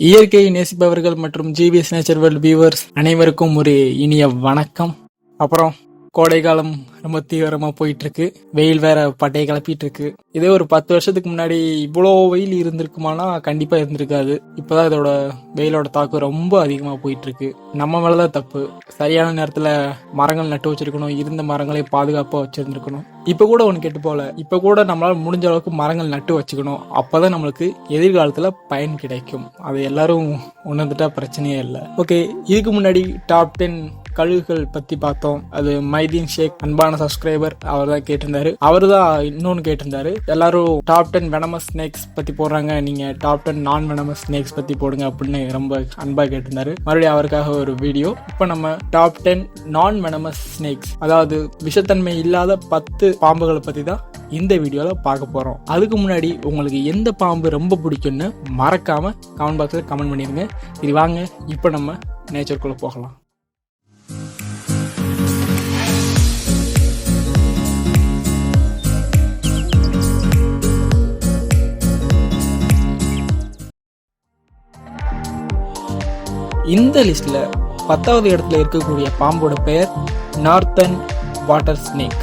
இயற்கையை நேசிப்பவர்கள் மற்றும் GVS nature world viewers அனைவருக்கும் ஒரு இனிய வணக்கம். அப்புறம் கோடை காலம் ரொம்ப தீவிரமா போயிட்டு இருக்கு வெயில் வேற பட்டையை கிளப்பிட்டு இருக்கு இதே ஒரு பத்து வருஷத்துக்கு முன்னாடி இவ்வளோ வெயில் இருந்திருக்குமானா கண்டிப்பா இருந்திருக்காது. இப்பதான் இதோட வெயிலோட தாக்கம் ரொம்ப அதிகமா போயிட்டு இருக்கு நம்ம மேலதான் தப்பு. சரியான நேரத்துல மரங்கள் நட்டு வச்சிருக்கணும். இருந்த மரங்களை பாதுகாப்பா வச்சிருந்துருக்கணும். இப்ப கூட ஒன்று கெட்டு போல. இப்ப கூட நம்மளால முடிஞ்ச அளவுக்கு மரங்கள் நட்டு வச்சுக்கணும். அப்பதான் நம்மளுக்கு எதிர்காலத்துல பயன் கிடைக்கும். அது எல்லாரும் உணர்ந்துட்டா பிரச்சனையே இல்லை. ஓகே இதுக்கு முன்னாடி டாப் டென் கழுகுகள் பத்தி பார்த்தோம். அது மைதீன் ஷேக் அன்பான சப்ஸ்கிரைபர் அவர் தான் கேட்டிருந்தாரு. அவர் தான் இன்னொன்னு கேட்டிருந்தாரு. எல்லாரும் டாப் டென் வெனமஸ் ஸ்னேக்ஸ் பத்தி போடுறாங்க. நீங்க top ten non venomous snakes பத்தி போடுங்க அப்படின்னு ரொம்ப அன்பா கேட்டிருந்தாரு. மறுபடியும் அவருக்காக ஒரு வீடியோ இப்போ நம்ம top ten non venomous snakes அதாவது விஷத்தன்மை இல்லாத பத்து பாம்புகளை பத்தி தான் இந்த வீடியோல பார்க்க போறோம். அதுக்கு முன்னாடி உங்களுக்கு எந்த பாம்பு ரொம்ப பிடிக்கும்னு மறக்காம கமெண்ட் பாக்ஸ்ல கமெண்ட் பண்ணிருங்க. சரி வாங்க இப்போ நம்ம நேச்சருக்குள்ள போகலாம். இந்த லிஸ்ட்டில் பத்தாவது இடத்துல இருக்கக்கூடிய பாம்போட பெயர் நார்த்தன் வாட்டர் ஸ்னேக்.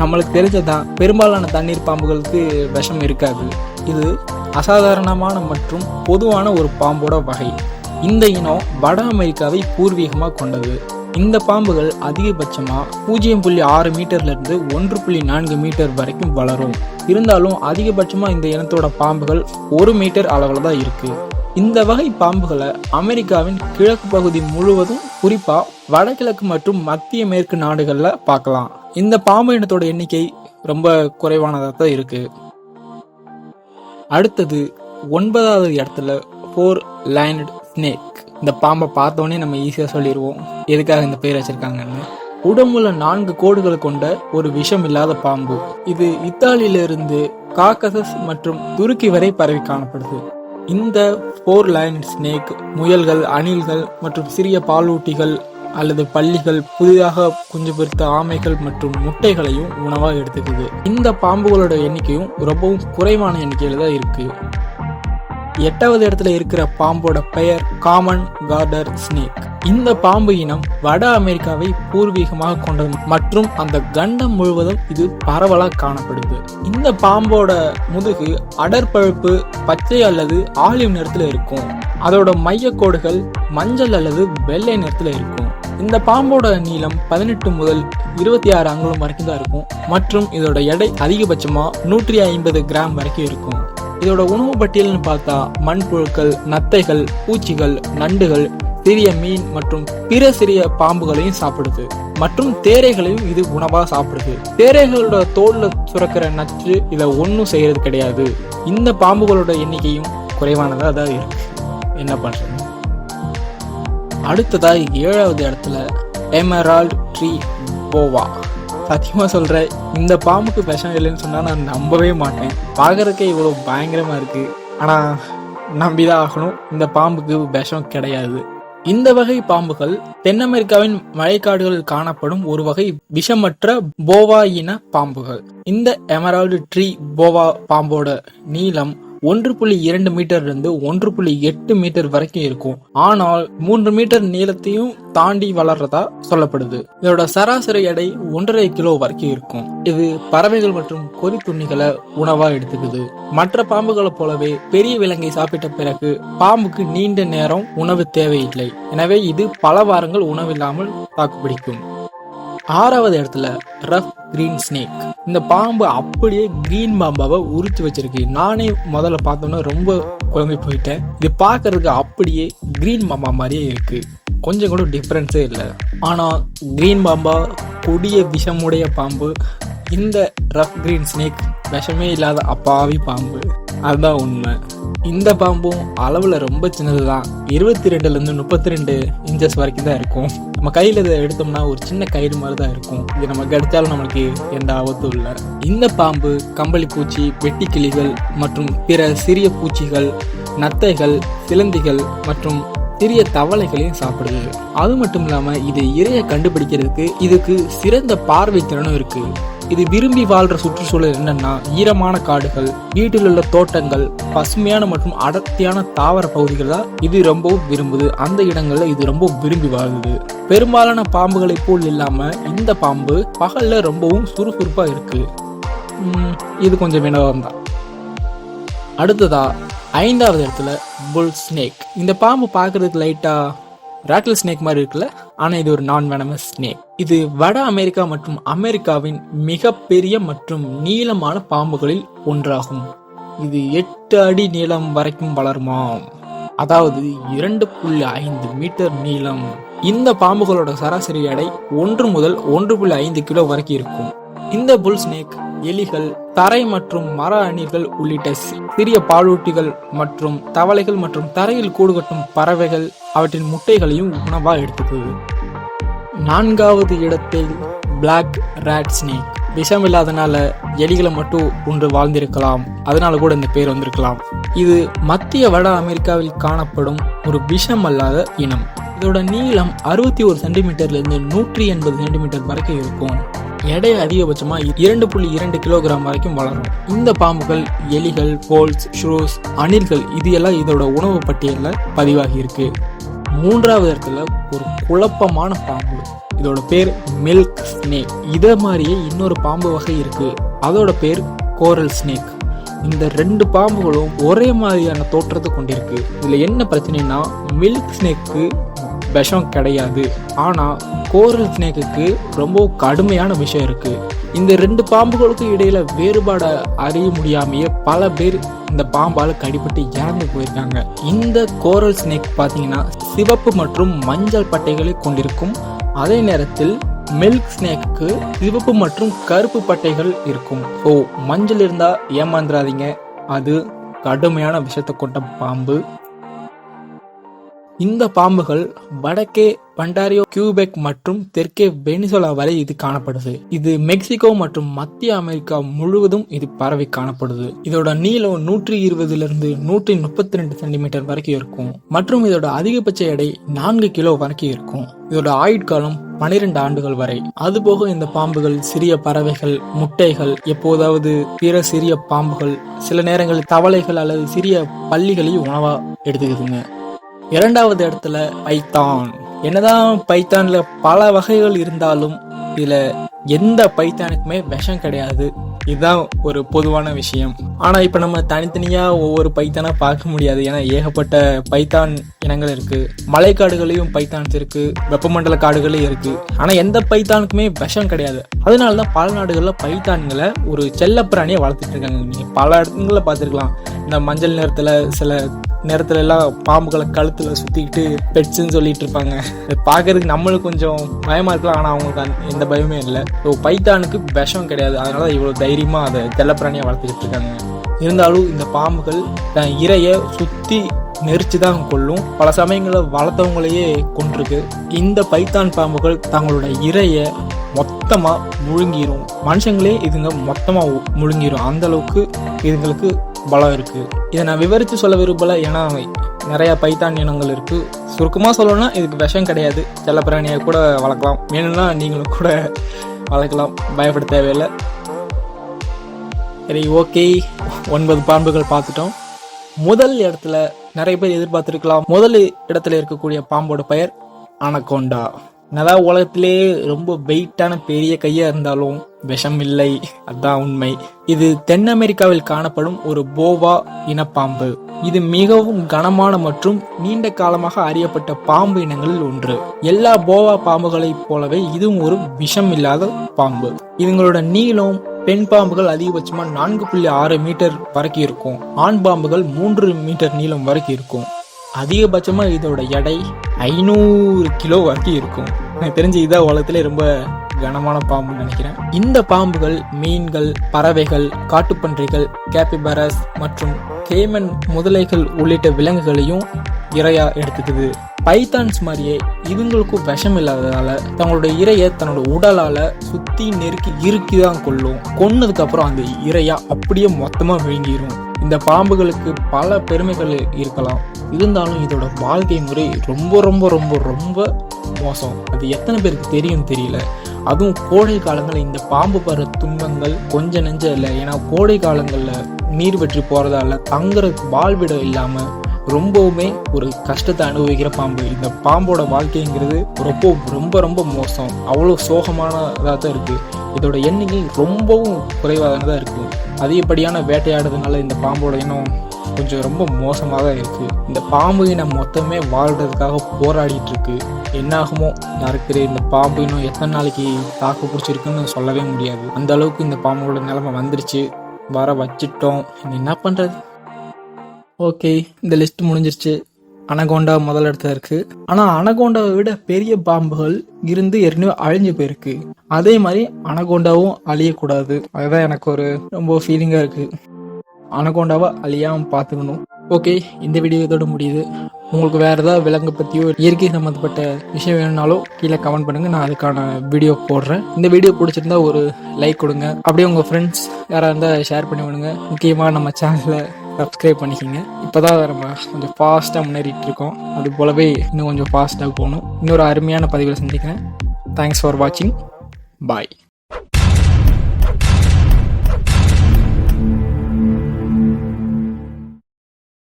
நம்மளுக்கு தெரிஞ்சதான் பெரும்பாலான தண்ணீர் பாம்புகளுக்கு விஷம் இருக்காது. இது அசாதாரணமான மற்றும் பொதுவான ஒரு பாம்போட வகை. இந்த இனம் வட அமெரிக்காவை பூர்வீகமாக கொண்டது. இந்த பாம்புகள் அதிகபட்சமாக பூஜ்ஜியம் புள்ளி ஆறு மீட்டர்லேருந்து ஒன்று புள்ளி நான்கு மீட்டர் வரைக்கும் வளரும். இருந்தாலும் அதிகபட்சமாக இந்த இனத்தோட பாம்புகள் ஒரு மீட்டர் அளவில் தான் இருக்குது இந்த வகை பாம்புகளை அமெரிக்காவின் கிழக்கு பகுதி முழுவதும் குறிப்பா வடகிழக்கு மற்றும் மத்திய மேற்கு நாடுகளில் பார்க்கலாம். இந்த பாம்பு இனத்தோட எண்ணிக்கை ரொம்ப குறைவானதாக தான் இருக்கு. அடுத்தது ஒன்பதாவது இடத்துல ஃபோர் லைனட் ஸ்னேக் இந்த பாம்பை பார்த்தோன்னே நம்ம ஈஸியாக சொல்லிடுவோம் எதுக்காக இந்த பேர் வச்சிருக்காங்கன்னு. உடம்புல நான்கு கோடுகள் கொண்ட ஒரு விஷம் இல்லாத பாம்பு. இது இத்தாலியிலிருந்து காக்கசஸ் மற்றும் துருக்கி வரை பரவி காணப்படுது. இந்த போர் லைன் ஸ்னேக் முயல்கள் அணில்கள் மற்றும் சிறிய பாலூட்டிகள் அல்லது பள்ளிகள் புதிதாக குஞ்சு பொரித்த ஆமைகள் மற்றும் முட்டைகளையும் உணவாக எடுத்துக்குது. இந்த பாம்புகளோட எண்ணிக்கையும் ரொம்பவும் குறைவான எண்ணிக்கையில் தான் இருக்குது எட்டாவது இடத்துல இருக்கிற பாம்போட பெயர் காமன் கார்டர் ஸ்னேக் இந்த பாம்பு இனம் வட அமெரிக்காவை பூர்வீகமாக கொண்டது மற்றும் அந்த கண்டம் முழுவதும் இது பரவலாக காணப்படுது. இந்த பாம்போட முதுகு அடற்பழுப்பு பச்சை அல்லது ஆலிவ் நிறத்தில் இருக்கும். அதோட மையக்கோடுகள் மஞ்சள் அல்லது வெள்ளை நிறத்தில் இருக்கும். இந்த பாம்போட நீளம் பதினெட்டு முதல் இருபத்தி ஆறு அங்குலம் வரைக்கும் தான் இருக்கும். மற்றும் இதோட எடை அதிகபட்சமா நூற்றி ஐம்பது கிராம் வரைக்கும் இருக்கும். இதோட உணவு பட்டியல்னு பார்த்தா மண்புழுக்கள் நத்தைகள் பூச்சிகள் நண்டுகள் சிறிய மீன் மற்றும் பிற சிறிய பாம்புகளையும் சாப்பிடுது. மற்றும் தேரைகளையும் இது உணவா சாப்பிடுது. தேரைகளோட தோல்ல சுரக்கிற நச்சு இதை ஒன்றும் செய்யறது கிடையாது. இந்த பாம்புகளோட எண்ணிக்கையும் குறைவானதா தான் இருக்கு. என்ன பண்றது? அடுத்ததா ஏழாவது இடத்துல எமரால்ட் ட்ரீ போவா சத்தியமா சொல்றேன் இந்த பாம்புக்கு விஷம் இல்லைன்னு சொன்னா நான் நம்பவே மாட்டேன். பார்க்கறதுக்கே இவ்வளவு பயங்கரமா இருக்கு. ஆனா நம்பிதான் ஆகணும். இந்த பாம்புக்கு விஷம் கிடையாது. இந்த வகை பாம்புகள் தென் அமெரிக்காவின் மழைக்காடுகளில் காணப்படும் ஒரு வகை விஷமற்ற போவா இன பாம்புகள். இந்த எமரால்டு ட்ரீ போவா பாம்போட நீளம் ஒன்று புள்ளி இரண்டு மீட்டர் இருந்து ஒன்று புள்ளி எட்டு மீட்டர் வரைக்கும் இருக்கும். ஆனால் மூன்று மீட்டர் நீளத்தையும் தாண்டி வளர்றதா சொல்லப்படுது. இதோட சராசரி எடை ஒன்றரை கிலோ வரைக்கும் இருக்கும். இது பறவைகள் மற்றும் கொறித்துண்ணிகளை உணவா எடுத்துக்குது. மற்ற பாம்புகளை போலவே பெரிய விலங்கை சாப்பிட்ட பிறகு பாம்புக்கு நீண்ட நேரம் உணவு தேவையில்லை. எனவே இது பல வாரங்கள் உணவில்லாமல் தாக்குப்பிடிக்கும். ஆறாவது இடத்துல ரஃப் கிரீன் ஸ்னேக் இந்த பாம்பு அப்படியே கிரீன் பாம்பாவை உரித்து வச்சிருக்கு. நானே முதல்ல பார்த்தோன்னா ரொம்ப குழம்பி போயிட்டேன். இது பார்க்கறதுக்கு அப்படியே கிரீன் பாம்பா மாதிரியே இருக்கு. கொஞ்சம் கூட டிஃப்ரென்ஸே இல்லை. ஆனால் கிரீன் பாம்பா கொடிய விஷமுடைய பாம்பு இந்த ரஃப் கிரீன் ஸ்னேக் விஷமே இல்லாத அப்பாவி பாம்பு. அதுதான் உண்மை. இந்த பாம்பும் அளவில் ரொம்ப சின்னது தான் இருபத்தி ரெண்டுலேருந்து முப்பத்தி ரெண்டு இன்ச்சஸ் வரைக்கும் தான் இருக்கும். நம்ம கையில் இதை எடுத்தோம்னா ஒரு சின்ன கயிறு மாதிரி தான் இருக்கும். இது நம்ம கடித்தாலும் நம்மளுக்கு எந்த ஆபத்தும் இல்லை. இந்த பாம்பு கம்பளி பூச்சி வெட்டிக்கிளிகள் மற்றும் பிற சிறிய பூச்சிகள் நத்தைகள் சிலந்திகள் மற்றும் சிறிய தவளைகளையும் சாப்பிடுது. அது மட்டும் இல்லாமல் இது இறையை கண்டுபிடிக்கிறதுக்கு இதுக்கு சிறந்த பார்வை திறனும் இருக்குது இது விரும்பி வாழ்ற சுற்றுச்சூழல் என்னன்னா ஈரமான காடுகள் வீட்டில் உள்ள தோட்டங்கள் பசுமையான மற்றும் அடர்த்தியான தாவர பகுதிகள் தான் இது ரொம்பவும் விரும்புது. அந்த இடங்கள்ல இது ரொம்ப விரும்பி வாழுது. பெரும்பாலான பாம்புகளை போல் இல்லாம இந்த பாம்பு பகல்ல ரொம்பவும் சுறுசுறுப்பா இருக்கு. இது கொஞ்சம் வினோதம் தான். அடுத்ததா ஐந்தாவது இடத்துல புல் ஸ்னேக் இந்த பாம்பு பார்க்கறதுக்கு லைட்டா ராட்டில் ஸ்னேக் மாதிரி இருக்குல்ல? ஆனால் இது ஒரு நான் வெனமஸ் ஸ்னேக் இது வட அமெரிக்கா மற்றும் அமெரிக்காவின் மிகப்பெரிய மற்றும் நீளமான பாம்புகளில் ஒன்றாகும். இது எட்டு அடி நீளம் வரைக்கும் வளருமாம் அதாவது இரண்டு புள்ளி ஐந்து மீட்டர் நீளம். இந்த பாம்புகளோட சராசரி எடை ஒன்று முதல் ஒன்று புள்ளி ஐந்து கிலோ வரைக்கும் இருக்கும். இந்த புல் ஸ்னேக் எலிகள் தரை மற்றும் மர அணில்கள் உள்ளிட்ட சிறிய பாலூட்டிகள் மற்றும் தவளைகள் மற்றும் தரையில் கூடு கட்டும் பறவைகள் அவற்றின் முட்டைகளையும் உணவா எடுத்துக்குது நான்காவது இடத்தில் பிளாக் ரேட் ஸ்னேக் விஷம் இல்லாதனால எலிகளை மட்டும் ஒன்று வாழ்ந்திருக்கலாம். அதனால கூட இந்த பேர் வந்திருக்கலாம். இது மத்திய வட அமெரிக்காவில் காணப்படும் ஒரு விஷம் அல்லாத இனம். இதோட நீளம் அறுபத்தி ஒரு சென்டிமீட்டர்ல இருந்து நூற்றி எண்பது சென்டிமீட்டர் வரைக்கும் இருக்கும். எடை அதிகபட்சமா இரண்டு புள்ளி இரண்டு கிலோகிராம் வரைக்கும் வளரும். இந்த பாம்புகள் எலிகள் போல்ஸ் ஷ்ரூஸ் அணில்கள் இது எல்லாம் இதோட உணவு பட்டியலில் பதிவாகி இருக்கு. மூன்றாவது இடத்துல ஒரு குழப்பமான பாம்பு. இதோட பேர் மில்க் ஸ்னேக். இதே மாதிரியே இன்னொரு பாம்பு வகை இருக்கு. அதோட பேர் கோரல் ஸ்னேக். இந்த ரெண்டு பாம்புகளும் ஒரே மாதிரியான தோற்றத்தை கொண்டிருக்கு. இதுல என்ன பிரச்சனைனா மில்க் ஸ்னேக்கு விஷம் கிடையாது. ஆனால் கோரல் ஸ்னேக்குக்கு ரொம்ப கடுமையான விஷயம் இருக்குது இந்த ரெண்டு பாம்புகளுக்கும் இடையில் வேறுபாடை அறிய முடியாமையே பல பேர் இந்த பாம்பால் கடிபட்டு இறந்து போயிருக்காங்க. இந்த கோரல் ஸ்னேக் பார்த்தீங்கன்னா சிவப்பு மற்றும் மஞ்சள் பட்டைகளை கொண்டிருக்கும். அதே நேரத்தில் மில்க் ஸ்னேக்கு சிவப்பு மற்றும் கருப்பு பட்டைகள் இருக்கும். ஓ மஞ்சள் இருந்தால் ஏமாந்துடாதீங்க அது கடுமையான விஷத்தை கொண்ட பாம்பு. இந்த பாம்புகள் வடக்கே பண்டாரியோ கியூபெக் மற்றும் தெற்கே வெனிசுலா வரை இது காணப்படுது. இது மெக்சிகோ மற்றும் மத்திய அமெரிக்கா முழுவதும் இது பரவி காணப்படுது. இதோட நீளம் நூற்றி இருபதுல இருந்து நூற்றி முப்பத்தி ரெண்டு சென்டிமீட்டர் வரைக்கும் இருக்கும். மற்றும் இதோட அதிகபட்ச எடை நான்கு கிலோ வரைக்கும் இருக்கும். இதோட ஆயுட்காலம் பனிரெண்டு ஆண்டுகள் வரை. அதுபோக இந்த பாம்புகள் சிறிய பறவைகள் முட்டைகள் எப்போதாவது பிற சிறிய பாம்புகள் சில நேரங்களில் தவளைகள் அல்லது சிறிய பள்ளிகளையும் உணவா எடுத்துக்குதுங்க. இரண்டாவது இடத்துல பைத்தான். என்னதான் பைத்தான்ல பல வகைகள் இருந்தாலும் இதுல எந்த பைத்தானுக்குமே விஷம் கிடையாது. இதுதான் ஒரு பொதுவான விஷயம். ஆனா இப்ப நம்ம தனித்தனியா ஒவ்வொரு பைத்தானா பார்க்க முடியாது. ஏன்னா ஏகப்பட்ட பைத்தான் இனங்கள் இருக்கு. மலைக்காடுகளையும் பைத்தான்ஸ் இருக்கு. வெப்பமண்டல காடுகளையும் இருக்கு. ஆனா எந்த பைத்தானுக்குமே விஷம் கிடையாது. அதனாலதான் பல நாடுகள்ல பைத்தான்களை ஒரு செல்லப்பிராணியை வளர்த்துட்டு இருக்காங்க. நீங்க பல இடங்களில் பார்த்துருக்கலாம். இந்த மஞ்சள் நிறத்தில் சில நேரத்துல எல்லாம் பாம்புகளை கழுத்துல சுத்திக்கிட்டு பெட்ஸ்ன்னு சொல்லிட்டு இருப்பாங்க. பாக்குறதுக்கு பார்க்கறதுக்கு நம்மளுக்கு கொஞ்சம் பயமா இருக்கலாம். ஆனா அவங்களுக்கு அந்த- எந்த பயமே இல்லை. ஸோ பைத்தானுக்கு விஷம் கிடையாது. அதனால இவ்வளவு தைரியமா அதை செல்லப்பிராணியா வளர்த்துக்கிட்டு இருக்காங்க. இருந்தாலும் இந்த பாம்புகள் தன் இரையை சுத்தி நெரிச்சு தான் கொள்ளும் பல சமயங்களில் வளர்த்தவங்களையே கொண்டிருக்கு இந்த பைத்தான் பாம்புகள் தங்களோட இரையை மொத்தமாக முழுங்கிரும். மனுஷங்களே இதுங்க மொத்தமாக முழுங்கிடும் முழுங்கிரும். அந்த அளவுக்கு இதுங்களுக்கு பலம் இருக்குது இதை நான் விவரித்து சொல்ல விரும்பல ஏன்னா நிறையா பைத்தான் இனங்கள் இருக்குது சுருக்கமாக சொல்லணும்னா இதுக்கு விஷம் கிடையாது. செல்லப்பிராணியை கூட வளர்க்கலாம். வேணும்னா நீங்களும் கூட வளர்க்கலாம். பயப்பட தேவையில்லை. சரி ஓகே. ஒன்பது பாம்புகள் பார்த்துட்டோம். முதல் இடத்துல நிறைய பேர் எதிர்பார்த்திருக்கலாம். முதல் இடத்துல இருக்கக்கூடிய பாம்போட பெயர் அனகோண்டா. நல்லா உலகத்திலே ரொம்ப வெயிட்டான பெரிய கையா இருந்தாலும் விஷம் இல்லை அதான் உண்மை. இது தென் அமெரிக்காவில் காணப்படும் ஒரு போவா இனப்பாம்பு. இது மிகவும் கனமான மற்றும் நீண்ட காலமாக அறியப்பட்ட பாம்பு இனங்களில் ஒன்று. எல்லா போவா பாம்புகளைப் போலவே இதுவும் ஒரு விஷம் இல்லாத பாம்பு. இதுங்களோட நீளம் பெண் பாம்புகள் அதிகபட்சமா நான்கு புள்ளி ஆறு மீட்டர் வரைக்கும் இருக்கும். ஆண் பாம்புகள் மூன்று மீட்டர் நீளம் வரைக்கும் இருக்கும். அதிகபட்சமா இதோட எடை ஐநூறு கிலோ வரைக்கும் இருக்கும். எனக்கு தெரிஞ்சு இதான் உலகத்துல ரொம்ப கனமான பாம்புன்னு நினைக்கிறேன். இந்த பாம்புகள் மீன்கள் பறவைகள் காட்டுப்பன்றிகள் கேபிபரஸ் மற்றும் கேமன் முதலைகள் உள்ளிட்ட விலங்குகளையும் இரையா எடுத்துக்குது. பைத்தான்ஸ் மாதிரியே இதுங்களுக்கும் விஷம் இல்லாததால தங்களோட இரையை தன்னோட உடலால சுத்தி நெருக்கி இறுக்கி தான் கொள்ளும். கொன்னதுக்கு அப்புறம் அந்த இறையா அப்படியே மொத்தமா விழுங்கிடும் இந்த பாம்புகளுக்கு பல பெருமைகள் இருக்கலாம். இருந்தாலும் இதோட வாழ்க்கை முறை ரொம்ப ரொம்ப ரொம்ப ரொம்ப மோசம். அது எத்தனை பேருக்கு தெரியும் தெரியல. அதுவும் கோடை காலங்களில் இந்த பாம்பு படுற துன்பங்கள் கொஞ்சம் நெஞ்சம் இல்லை. ஏன்னா கோடை காலங்களில் நீர் வெற்றி போகிறதால தங்குறதுக்கு வாழ்விடம் இல்லாமல் ரொம்பவுமே ஒரு கஷ்டத்தை அனுபவிக்கிற பாம்பு. இந்த பாம்போட வாழ்க்கைங்கிறது ரொம்ப ரொம்ப ரொம்ப மோசம். அவ்வளோ சோகமானதாக தான் இருக்குது இதோட எண்ணிக்கை ரொம்பவும் குறைவாக தான் இருக்குது அதிகப்படியான வேட்டையாடுறதுனால இந்த பாம்போட இனம் கொஞ்சம் ரொம்ப மோசமாக தான் இருக்குது இந்த பாம்பு இனம் மொத்தமே வாழ்கிறதுக்காக போராடிட்டு இருக்கு. என்னாகுமோ யாருக்கு இந்த பாம்பு இனம் எத்தனை நாளைக்கு தாக்கு பிடிச்சிருக்குன்னு சொல்லவே முடியாது. அந்த அளவுக்கு இந்த பாம்போட நிலைமை வந்துருச்சு. வர வச்சிட்டோம். என்ன பண்ணுறது ஓகே இந்த லிஸ்ட் முடிஞ்சிருச்சு. அனகோண்டா முதல் இடத்துல இருக்கு. ஆனா அனகோண்டாவை விட பெரிய பாம்புகள் இருந்து ஏற்கனவே அழிஞ்சு போயிருக்கு. அதே மாதிரி அனகோண்டாவும் அழியக்கூடாது. அதுதான் எனக்கு ஒரு ரொம்ப ஃபீலிங்கா இருக்கு. அனகோண்டாவை அழியாம பார்த்துக்கணும். ஓகே இந்த வீடியோ இதோட முடியுது. உங்களுக்கு வேறு ஏதாவது விலங்கு பற்றியோ இயற்கை சம்மந்தப்பட்ட விஷயம் வேணும்னாலும் கீழே கமெண்ட் பண்ணுங்கள் நான் அதுக்கான வீடியோ போடுறேன். இந்த வீடியோ பிடிச்சிருந்தா ஒரு லைக் கொடுங்க. அப்படியே உங்கள் ஃப்ரெண்ட்ஸ் யாராக இருந்தால் ஷேர் பண்ணி விடுங்க முக்கியமாக நம்ம சேனலில் சப்ஸ்கிரைப் பண்ணிக்கோங்க. இப்போ தான் நம்ம கொஞ்சம் ஃபாஸ்ட்டாக முன்னேறிட்டு இருக்கோம் அது போலவே இன்னும் கொஞ்சம் ஃபாஸ்ட்டாக போகணும். இன்னொரு அருமையான பதிவில் சந்திக்கிறேன். தேங்க்ஸ் ஃபார் வாட்சிங் பாய்